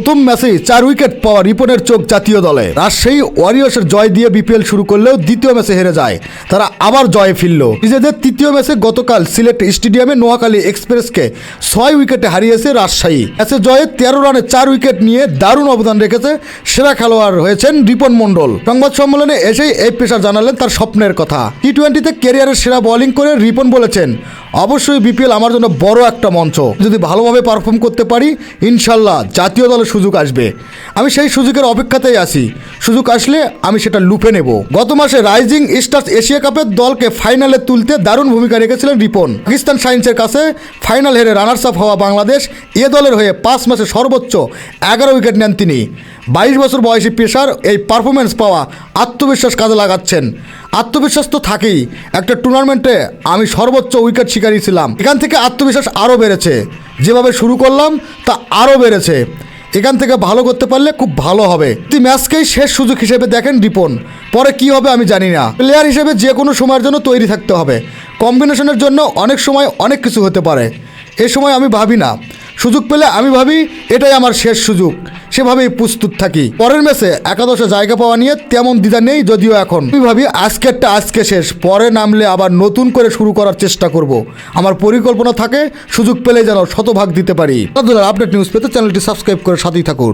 প্রথম ম্যাচেই চার উইকেট পাওয়া রিপনের চোখ জাতীয় দলে। রাজশাহী ওয়ারিয়র্সের জয় দিয়ে বিপিএল শুরু করলেও দ্বিতীয় ম্যাচে হেরে যায়। তারা আবার জয়ে ফিরল। নিজেদের তৃতীয় ম্যাচে গতকাল সিলেট স্টেডিয়ামে নোয়াখালী এক্সপ্রেসকে ছয় উইকেটে হারিয়েছে রাজশাহী। ম্যাচে জয়ে তেরো রানে চার উইকেট নিয়ে দারুণ অবদান রেখেছে সেরা খেলোয়াড় হয়েছেন রিপন মণ্ডল। সংবাদ সম্মেলনে এসেই এই পেশার জানালেন তার স্বপ্নের কথা। টি টোয়েন্টিতে ক্যারিয়ারের সেরা বোলিং করে রিপন বলেছেন, অবশ্যই বিপিএল আমার জন্য বড় একটা মঞ্চ। যদি ভালোভাবে পারফর্ম করতে পারি, ইনশাল্লাহ জাতীয় দলে সুযোগ আসবে। আমি সেই সুযোগের অপেক্ষাতেই আছি। সুযোগ আসলে আমি সেটা লুপে নেব। গত মাসে রাইজিং স্টার্স এশিয়া কাপের দলকে ফাইনালে তুলতে দারুণ ভূমিকা রেখেছিলেন রিপন। পাকিস্তান সায়েন্সের কাছে ফাইনাল হেরে রানার্স আপ হওয়া বাংলাদেশ এ দলের হয়ে পাঁচ মাসে সর্বোচ্চ এগারো উইকেট নেন তিনি। বাইশ বছর বয়সী পেশার এই পারফরমেন্স পাওয়া আত্মবিশ্বাস কাজে লাগাচ্ছেন। আত্মবিশ্বাস তো থাকেই। একটা টুর্নামেন্টে আমি সর্বোচ্চ উইকেট শিকারী ছিলাম। এখান থেকে আত্মবিশ্বাস আরও বেড়েছে। যেভাবে শুরু করলাম তা আরও বেড়েছে। এখান থেকে ভালো করতে পারলে খুব ভালো হবে। তুই ম্যাচকেই শেষ সুযোগ হিসেবে দেখেন রিপন। পরে কি হবে আমি জানি না। প্লেয়ার হিসেবে যে কোনো সময়ের জন্য তৈরি থাকতে হবে। কম্বিনেশনের জন্য অনেক সময় অনেক কিছু হতে পারে। এ সময় আমি ভাবি না। সুযোগ পেলে আমি ভাবি এটাই আমার শেষ সুযোগ। সেভাবেই প্রস্তুত থাকি। পরের ম্যাচে একাদশে জায়গা পাওয়া নিয়ে তেমন দ্বিধা নেই যদিও এখন। আমি ভাবি আজকেরটা আজকে শেষ, পরে নামলে আবার নতুন করে শুরু করার চেষ্টা করব। আমার পরিকল্পনা থাকে, সুযোগ পেলে যেন শতভাগ দিতে পারি। আপডেট নিউজ পেতে চ্যানেলটি সাবস্ক্রাইব করে সাথেই থাকুন।